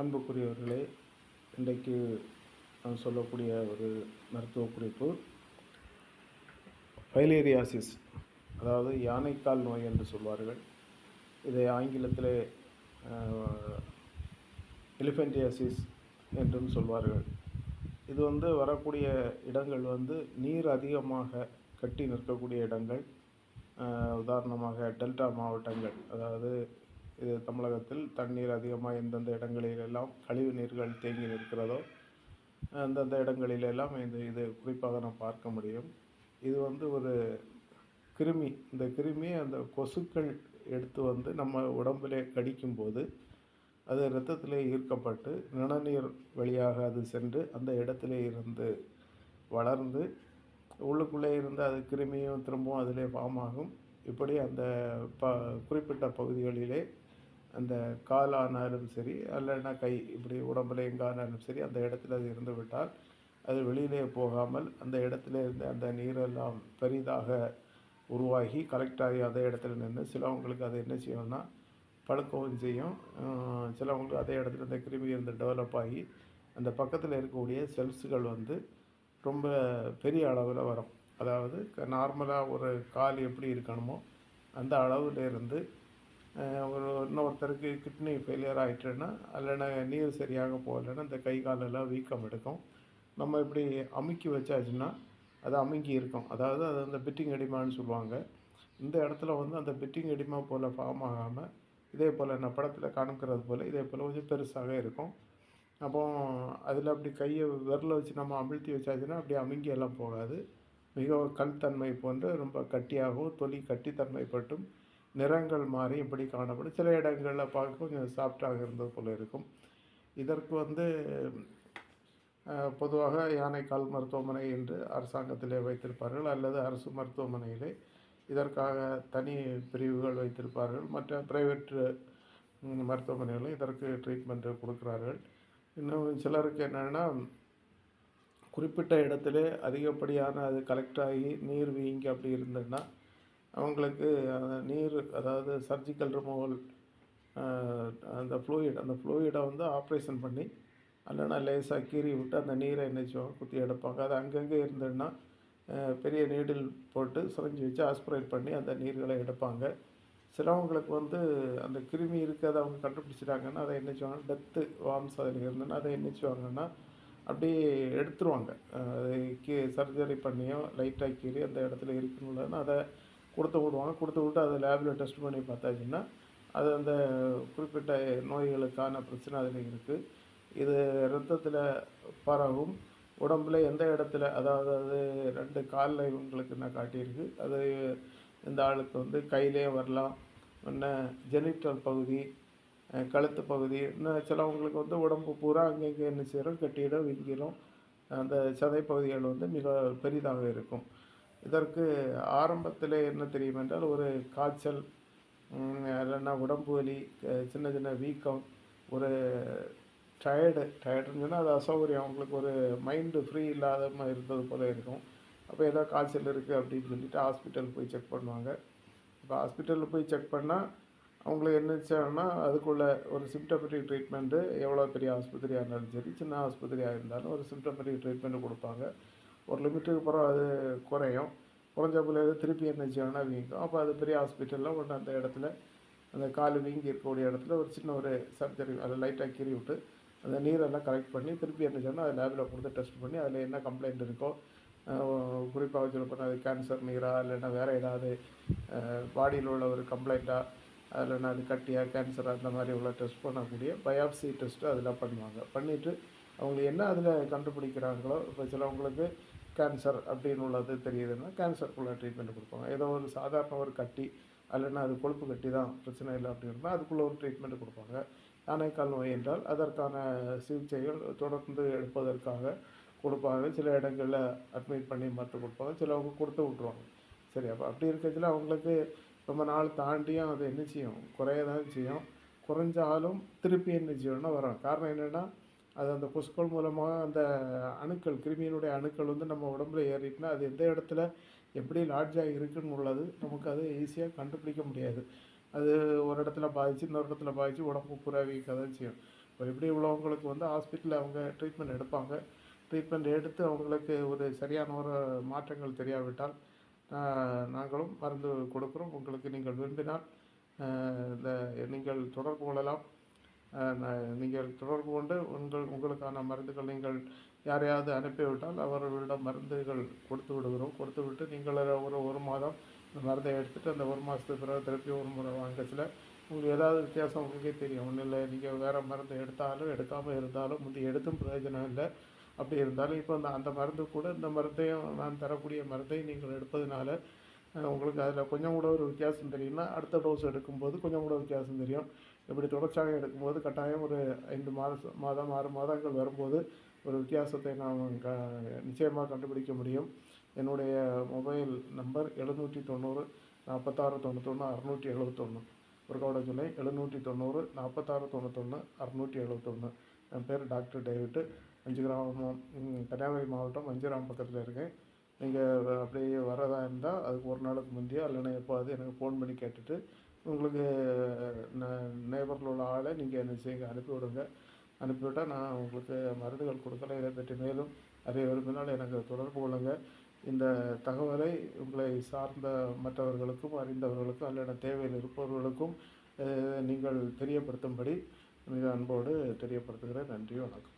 அன்புக்குரியவர்களே இன்றைக்கு நான் சொல்லக்கூடிய ஒரு மருத்துவ குறிப்பு ஃபைலேரியாசிஸ் அதாவது யானைக்கால் நோய் என்று சொல்வார்கள். இதை ஆங்கிலத்தில் எலிஃபென்டியாசிஸ் என்றும் சொல்வார்கள். இது வந்து வரக்கூடிய இடங்கள் வந்து நீர் அதிகமாக கட்டி நிற்கக்கூடிய இடங்கள். உதாரணமாக டெல்டா மாவட்டங்கள் அதாவது இது தமிழகத்தில் தண்ணீர் அதிகமாக எந்தெந்த இடங்களிலெல்லாம் கழிவு நீர்கள் தேங்கி நிற்கிறதோ அந்தந்த இடங்களிலெல்லாம் இந்த இது குறிப்பாக நாம் பார்க்க முடியும். இது வந்து ஒரு கிருமி இந்த கிருமி அந்த கொசுக்கள் எடுத்து வந்து நம்ம உடம்பிலே கடிக்கும்போது அது இரத்தத்திலே ஈர்க்கப்பட்டு நிணநீர் வழியாக அது சென்று அந்த இடத்திலே இருந்து வளர்ந்து உள்ளுக்குள்ளே இருந்து அது கிருமியும் திரும்பவும் அதிலே ஃபார்ம் ஆகும் இப்படி அந்த ப குறிப்பிட்ட பகுதிகளிலே அந்த கால் ஆனாலும் சரி அல்லனா கை இப்படி உடம்புல எங்கே ஆனாலும் சரி அந்த இடத்துல அது இருந்து விட்டால் அது வெளியிலே போகாமல் அந்த இடத்துல இருந்து அந்த நீரெல்லாம் பெரிதாக உருவாகி கலெக்ட் ஆகி அதே இடத்துல நின்று சிலவங்களுக்கு அதை என்ன செய்யணும்னா பழுக்கவும் செய்யும். சிலவங்களுக்கு அதே இடத்துல இந்த கிருமி இருந்து டெவலப் ஆகி அந்த பக்கத்தில் இருக்கக்கூடிய செல்ஸுகள் வந்து ரொம்ப பெரிய அளவில் வரும். அதாவது நார்மலாக ஒரு கால் எப்படி இருக்கணுமோ அந்த அளவில் இருந்து ஒரு இன்னொருத்தருக்கு கிட்னி ஃபெயிலியர் ஆகிட்டுன்னா இல்லைன்னா நீர் சரியாக போகலைன்னா இந்த கை காலெல்லாம் வீக்கம் எடுக்கும். நம்ம இப்படி அமுக்கி வச்சாச்சுன்னா அது அமுங்கி இருக்கும். அதாவது அது அந்த பிட்டிங் எடிமான்னு சொல்லுவாங்க. இந்த இடத்துல வந்து அந்த பிட்டிங் எடிமா போல் ஃபார்ம் ஆகாமல் இதே போல் நான் படத்தில் காண்கிறது போல் இதே போல் கொஞ்சம் பெருசாக இருக்கும். அப்போ அதில் அப்படி கையை விரல வச்சு நம்ம அமிழ்த்தி வச்சாச்சுன்னா அப்படி அமுங்கி எல்லாம் போகாது. மிகவும் கல் தன்மை போன்று ரொம்ப கட்டியாகவும் தொலி கட்டித்தன்மைப்பட்டும் நிறங்கள் மாறி இப்படி காணப்படும். சில இடங்களில் பார்க்க கொஞ்சம் சாஃப்டாக இருந்தது போல் இருக்கும். இதற்கு வந்து பொதுவாக யானைக்கால் மருத்துவமனை என்று அரசாங்கத்திலே வைத்திருப்பார்கள். அல்லது அரசு மருத்துவமனையிலே இதற்காக தனி பிரிவுகள் வைத்திருப்பார்கள். மற்ற பிரைவேட் மருத்துவமனைகளும் இதற்கு ட்ரீட்மெண்ட்டு கொடுக்கிறார்கள். இன்னும் சிலருக்கு என்னென்னா குறிப்பிட்ட இடத்துல அதிகப்படியான அது கலெக்ட் ஆகி நீர் வீங்கி அப்படி இருந்ததுன்னா அவங்களுக்கு நீர் அதாவது சர்ஜிக்கல் ரிமூவல் அந்த ஃப்ளூயிட் அந்த ஃப்ளூயிடை வந்து ஆப்ரேஷன் பண்ணி இல்லைன்னா லேசாக கீறி விட்டு அந்த நீரை என்ன குத்தி எடுப்பாங்க. அது அங்கங்கே இருந்ததுன்னா பெரிய நீடில் போட்டு சுரஞ்சி வச்சு ஆஸ்பிரேட் பண்ணி அந்த நீர்களை எடுப்பாங்க. சிலவங்களுக்கு வந்து அந்த கிருமி இருக்கிறத அவங்க கண்டுபிடிச்சிட்டாங்கன்னா அதை என்ன செய்வாங்க டெத்து வாம்ஸ் அதில் இருந்ததுன்னா அதை என்ன செய்வாங்கன்னா அப்படியே எடுத்துருவாங்க. அதை கீ சர்ஜரி பண்ணியோ லைட்டாக கீறி அந்த இடத்துல இருக்குன்னு அதை கொடுத்து விடுவாங்க. கொடுத்து விட்டு அதை லேபில் டெஸ்ட் பண்ணி பார்த்தாச்சுன்னா அது அந்த குறிப்பிட்ட நோய்களுக்கான பிரச்சனை அதில் இருக்குது இது ரத்தத்தில் பரவும். உடம்புல எந்த இடத்துல அதாவது அது ரெண்டு காலில் இவங்களுக்கு நான் காட்டியிருக்கு அது இந்த ஆளுக்கு வந்து கையிலே வரலாம். என்ன ஜெனிட்டல் பகுதி கழுத்து பகுதி இன்னும் சிலவங்களுக்கு வந்து உடம்பு பூரா அங்கங்கே என்ன செய்கிறோம் கட்டிடம் வீங்கிடும் அந்த சதை பகுதிகள் வந்து மிக பெரிதாக இருக்கும். இதற்கு ஆரம்பத்தில் என்ன தெரியும் என்றால் ஒரு காய்ச்சல் இல்லைன்னா உடம்பு வலி சின்ன சின்ன வீக்கம் ஒரு டயர்டு டயர்டுன்னு சொன்னால் அது அசௌகரியம். அவங்களுக்கு ஒரு மைண்டு ஃப்ரீ இல்லாத மாதிரி இருந்தது போல் இருக்கும். அப்போ ஏதோ காய்ச்சல் இருக்குது அப்படின்னு சொல்லிட்டு ஹாஸ்பிட்டல் போய் செக் பண்ணுவாங்க. இப்போ ஹாஸ்பிட்டலில் போய் செக் பண்ணால் அவங்களுக்கு என்ன செய்யணும்னா அதுக்குள்ள ஒரு சிம்டமெட்டிக் ட்ரீட்மெண்ட்டு எவ்வளோ பெரிய ஆஸ்பத்திரியாக இருந்தாலும் சரி சின்ன ஆஸ்பத்திரியாக இருந்தாலும் ஒரு சிம்டமெட்டிக் ட்ரீட்மெண்ட் கொடுப்பாங்க. ஒரு லிமிட்டுக்கு அப்புறம் அது குறையும். குறைஞ்ச பிள்ளைங்க திருப்பி என்ன செய்யணும்னா வீங்கும். அப்போ அது பெரிய ஹாஸ்பிட்டலில் ஒன்று அந்த இடத்துல அந்த கால் வீங்கி இருக்கக்கூடிய இடத்துல ஒரு சின்ன ஒரு சர்ஜரி அதை லைட்டாக கீறி விட்டு அந்த நீரெல்லாம் கலெக்ட் பண்ணி திருப்பி என்ன செய்யணும் அது லேபில் கொடுத்து டெஸ்ட் பண்ணி அதில் என்ன கம்ப்ளைண்ட் இருக்கோ குறிப்பாக சொல்ல போனால் அது கேன்சர் நீரா இல்லைன்னா வேறு ஏதாவது பாடியில் உள்ள ஒரு கம்ப்ளைண்ட்டாக அதில் அது கட்டியாக கேன்சராக அந்த மாதிரி உள்ள டெஸ்ட் பண்ணக்கூடிய பயாப்சி டெஸ்ட்டு அதில் பண்ணுவாங்க. பண்ணிவிட்டு அவங்க என்ன அதில் கண்டுபிடிக்கிறாங்களோ இப்போ சிலவங்களுக்கு கேன்சர் அப்படின்னு உள்ளது தெரியுதுன்னா கேன்சருக்குள்ள ட்ரீட்மெண்ட் கொடுப்பாங்க. ஏதோ ஒரு சாதாரண ஒரு கட்டி அல்லைன்னா அது கொழுப்பு கட்டி தான் பிரச்சனை இல்லை அப்படின்னா அதுக்குள்ளே ஒரு ட்ரீட்மெண்ட் கொடுப்பாங்க. யானைக்கால் நோய் என்றால் அதற்கான சிகிச்சைகள் தொடர்ந்து எடுப்பதற்காக கொடுப்பாங்க. சில இடங்களில் அட்மிட் பண்ணி மருந்து கொடுப்பாங்க. சிலவங்க கொடுத்து விட்ருவாங்க சரி அப்போ அப்படி இருக்கிறதுல அவங்களுக்கு ரொம்ப நாள் தாண்டியும் அது என்ன செய்யும்? குறைய தான் செய்யும். குறைஞ்சாலும் திருப்பி என்ன செய்யணும்னா வரும் காரணம் என்னென்னா அது அந்த கொசுக்கள் மூலமாக அந்த அணுக்கள் கிருமியினுடைய அணுக்கள் வந்து நம்ம உடம்புல ஏறிட்டுனா அது எந்த இடத்துல எப்படி லாட்ஜாக இருக்குன்னு உள்ளது நமக்கு அது ஈஸியாக கண்டுபிடிக்க முடியாது. அது ஒரு இடத்துல பாதிச்சு இன்னொரு இடத்துல பாதிச்சு உடம்பு புறாவிக்க தான் செய்யும். இப்போ எப்படி உள்ளவங்களுக்கு வந்து ஹாஸ்பிட்டலில் அவங்க ட்ரீட்மெண்ட் எடுப்பாங்க. ட்ரீட்மெண்ட் எடுத்து அவங்களுக்கு ஒரு சரியான ஒரு மாற்றங்கள் தெரியாவிட்டால் நாங்களும் மருந்து கொடுக்குறோம். உங்களுக்கு நீங்கள் விரும்பினால் இந்த நீங்கள் தொடர்பு கொள்ளலாம். நீங்கள் தொடர்பு கொண்டு உங்கள் உங்களுக்கான மருந்துகள் நீங்கள் யாரையாவது அனுப்பிவிட்டால் அவர்களிடம் மருந்துகள் கொடுத்து விடுகிறோம். கொடுத்து விட்டு நீங்கள் ஒரு ஒரு மாதம் இந்த மருந்தை எடுத்துகிட்டு அந்த ஒரு மாதத்துக்கு பிறகு திருப்பி ஒரு முறை வாங்கச்சில் உங்களுக்கு ஏதாவது வித்தியாசம் உங்களுக்கே தெரியும். ஒன்றும் இல்லை நீங்கள் வேறு மருந்து எடுத்தாலும் எடுக்காமல் இருந்தாலும் முந்தி எடுத்தும் பிரயோஜனம் இல்லை. அப்படி இருந்தாலும் இப்போ அந்த அந்த மருந்து கூட இந்த மருந்தையும் நான் தரக்கூடிய மருந்தையும் நீங்கள் எடுப்பதனால உங்களுக்கு அதில் கொஞ்சம் கூட ஒரு வித்தியாசம் தெரியும்னா அடுத்த டோஸ் எடுக்கும்போது கொஞ்சம் கூட வித்தியாசம் தெரியும். இப்படி தொடர்ச்சியாக எடுக்கும்போது கட்டாயம் ஒரு ஐந்து மாதம் மாதம் ஆறு மாதங்கள் வரும்போது ஒரு வித்தியாசத்தை நாம் க நிச்சயமாக கண்டுபிடிக்க முடியும். என்னுடைய மொபைல் நம்பர் எழுநூற்றி தொண்ணூறு நாற்பத்தாறு தொண்ணூத்தொன்று அறுநூற்றி எழுபத்தொன்று ஒரு கவுட சொல்லை எழுநூற்றி தொண்ணூறு நாற்பத்தாறு தொண்ணூத்தொன்று அறுநூற்றி எழுபத்தொன்று என் பேர் டாக்டர் டேவிட்டு. அஞ்சு கிராமம் கன்னியாகுமரி மாவட்டம் அஞ்சுராம் பக்கத்தில் இருக்கேன். நீங்கள் அப்படியே வரதா இருந்தால் அதுக்கு ஒரு நாளுக்கு முந்தையோ இல்லைன்னா எப்போது எனக்கு ஃபோன் பண்ணி கேட்டுட்டு உங்களுக்கு நேபரில் உள்ள ஆளை நீங்கள் என்ன செய்யுங்க அனுப்பி விடுங்க. அனுப்பிவிட்டால் நான் உங்களுக்கு மருந்துகள் கொடுக்குறேன் இதை பற்றி மேலும் அறிய விரும்பினால் எனக்கு தொடர்பு கொள்ளுங்கள் இந்த தகவலை உங்களை சார்ந்த மற்றவர்களுக்கும் அறிந்தவர்களுக்கும் அல்லது தேவையில் இருப்பவர்களுக்கும் நீங்கள் தெரியப்படுத்தும்படி மிக அன்போடு தெரியப்படுத்துகிறேன். நன்றி வணக்கம்.